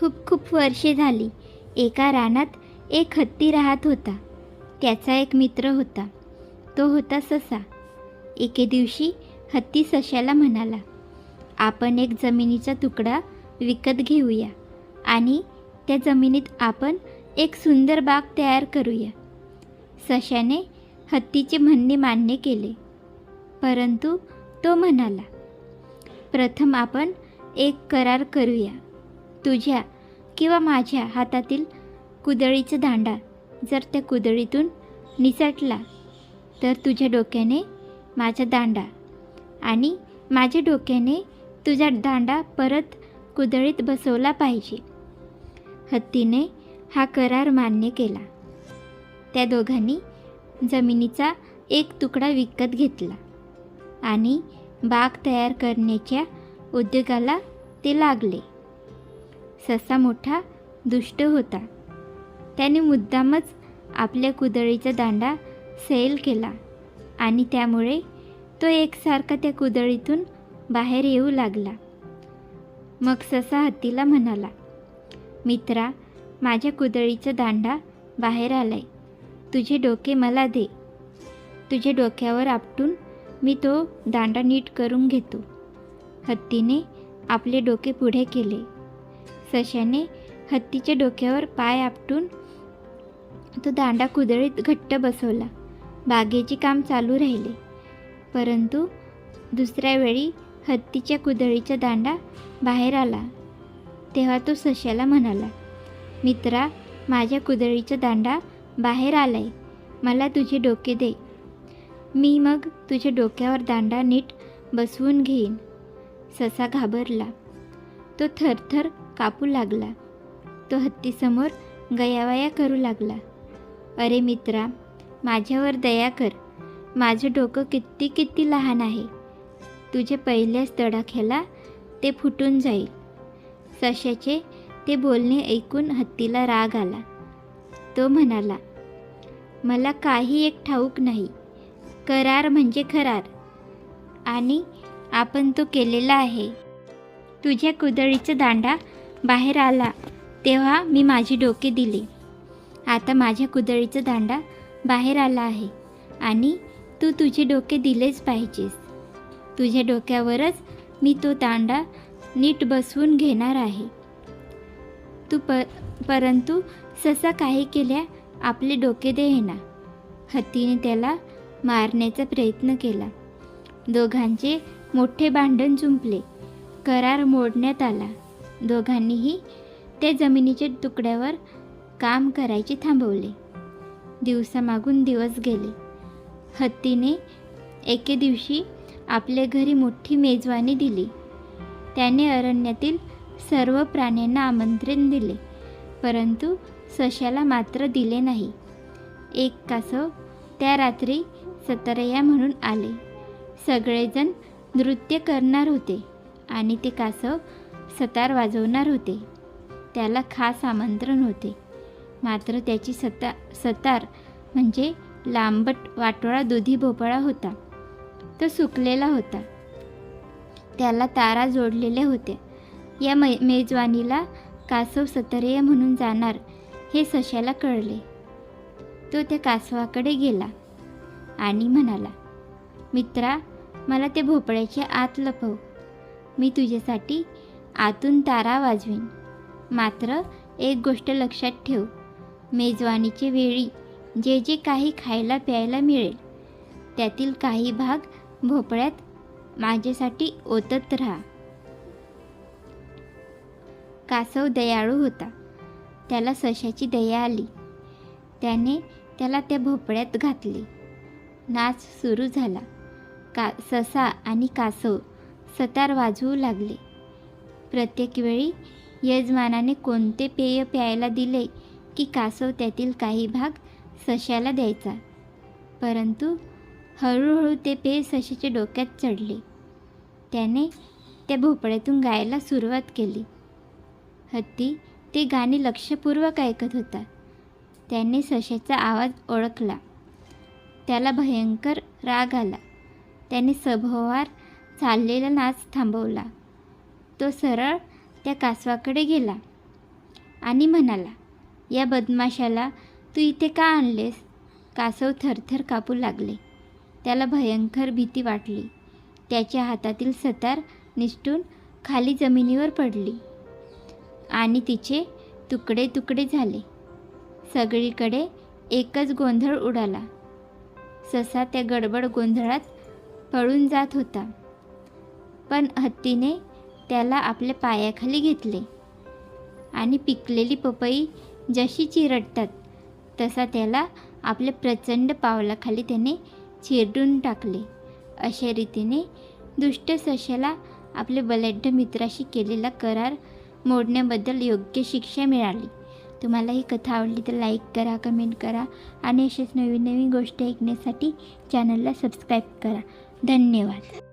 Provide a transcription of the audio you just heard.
खूप खूप वर्षे झाली. एका रानात एक हत्ती राहत होता. त्याचा एक मित्र होता. तो होता ससा. एके दिवशी हत्ती सशाला म्हणाला आपण एक जमिनीचा तुकडा विकत घेऊया आणि त्या जमिनीत आपण एक सुंदर बाग तयार करूया. सशाने हत्तीचे म्हणणे मान्य केले. परंतु तो म्हणाला प्रथम आपण एक करार करूया. तुझ्या किंवा माझ्या हातातील कुदळीचा दांडा जर त्या कुदळीतून निसटला तर तुझ्या डोक्याने माझा दांडा आणि माझ्या डोक्याने तुझा दांडा परत कुदळीत बसवला पाहिजे. हत्तीने हा करार मान्य केला. त्या दोघांनी जमिनीचा एक तुकडा विकत घेतला आणि बाग तयार करण्याच्या उद्योगाला ते लागले. ससा मोठा दुष्ट होता. त्याने मुद्दामच आपल्या कुदळीचा दांडा सैल केला आणि त्यामुळे तो एकसारखा त्या कुदळीतून बाहेर येऊ लागला. मग ससा हत्तीला म्हणाला मित्रा माझ्या कुदळीचा दांडा बाहेर आलाय. तुझे डोके मला दे. तुझ्या डोक्यावर आपटून मी तो दांडा नीट करून घेतो. हत्तीने आपले डोके पुढे केले. सशाने हत्तीच्या डोक्यावर पाय आपटून तो दांडा कुदळीत घट्ट बसवला. बागेचे काम चालू राहिले. परंतु दुसऱ्या वेळी हत्तीच्या कुदळीचा दांडा बाहेर आला. तेव्हा तो सशाला म्हणाला मित्रा माझ्या कुदळीचा दांडा बाहेर आलाय. मला तुझे डोके दे. मी मग तुझ्या डोक्यावर दांडा नीट बसवून घेईन. ससा घाबरला. तो थरथर कापू लागला. तो हत्तीसमोर गयावया करू लागला. अरे मित्रा माझ्यावर दया कर. माझं डोकं किती किती लहान आहे. तुझ्या पहिल्याच तडाख्याला ते फुटून जाईल. सशाचे ते बोलणे ऐकून हत्तीला राग आला. तो म्हणाला मला काही एक ठाऊक नाही. करार म्हणजे खरार आणि आपण तो केलेला आहे. तुझ्या कुदळीचा दांडा बाहेर आला तेव्हा मी माझी डोके दिले. आता माझ्या कुदळीचा दांडा बाहेर आला आहे आणि तू तुझे डोके दिलेच पाहिजेस. तुझ्या डोक्यावरच मी तो दांडा नीट बसवून घेणार आहे. तू प परंतु ससा काही केल्या आपले डोके देईना. हत्तीने त्याला मारण्याचा प्रयत्न केला. दोघांचे मोठे भांडण जुंपले. करार मोडण्यात आला. दोघांनीही त्या जमिनीच्या तुकड्यावर काम करायचे थांबवले. दिवसामागून दिवस गेले. हत्तीने एके दिवशी आपल्या घरी मोठी मेजवानी दिली. त्याने अरण्यातील सर्व प्राण्यांना आमंत्रण दिले परंतु सशाला मात्र दिले नाही. एक कासव त्या रात्री सतरया म्हणून आले. सगळेजण नृत्य करणार होते आणि ते कासव सतार वाजवणार होते. त्याला खास आमंत्रण होते. मात्र त्याची सता सतार म्हणजे लांबट वाटोळा दुधी भोपळा होता. तो सुकलेला होता. त्याला तारा जोडलेले होते या मे मेजवानीला कासव सतरेय म्हणून जाणार हे सशाला कळले. तो त्या कासवाकडे गेला आणि म्हणाला मित्रा मला ते भोपळ्याच्या आत लपव. मी तुझ्यासाठी आतून तारा वाजवीन. मात्र एक गोष्ट लक्षात ठेव. मेजवानीचे वेळी जे जे काही खायला प्यायला मिळेल त्यातील काही भाग भोपळ्यात माझ्यासाठी ओतत राहा. कासव दयाळू होता. त्याला सशाची दया आली. त्याने त्याला त्या भोपळ्यात घातले. नाच सुरू झाला. का ससा आणि कासव सतार वाजवू लागले. प्रत्येक वेळी यजमानाने कोणते पेय प्यायला दिले की कासव त्यातील काही भाग सशाला द्यायचा? परंतु हळूहळू ते पेय सशाच्या डोक्यात चढले. त्याने त्या भोपळ्यातून गायला सुरुवात केली. हत्ती ते गाणे लक्षपूर्वक ऐकत होता. त्याने सशाचा आवाज ओळखला. त्याला भयंकर राग आला. त्याने सभोवार चाललेला नाच थांबवला. तो सरळ त्या कासवाकडे गेला आणि म्हणाला या बदमाशाला तू इथे का आणलेस? कासव थरथर कापू लागले. त्याला भयंकर भीती वाटली. त्याच्या हातातील सतार निष्ठून खाली जमिनीवर पडली आणि तिचे तुकडे तुकडे झाले. सगळीकडे एकच गोंधळ उडाला. ससा त्या गडबड गोंधळात पळून जात होता. पण हत्तीने त्याला आपल्या पायाखाली घेतले. आणि पिकलेली पपई जशी चिरडतात तसा त्याला आपल्या प्रचंड पावलाखाली त्याने चिरडून टाकले. अशा रीतीने दुष्ट सशाला आपल्या बलढ्ढ मित्राशी केलेला करार मोडण्याबद्दल योग्य शिक्षा मिळाली. तुम्हाला ही कथा आवडली तर लाईक करा कमेंट करा आणि असेच नवीन नवीन गोष्टी ऐकण्यासाठी चॅनलला सबस्क्राईब करा. धन्यवाद.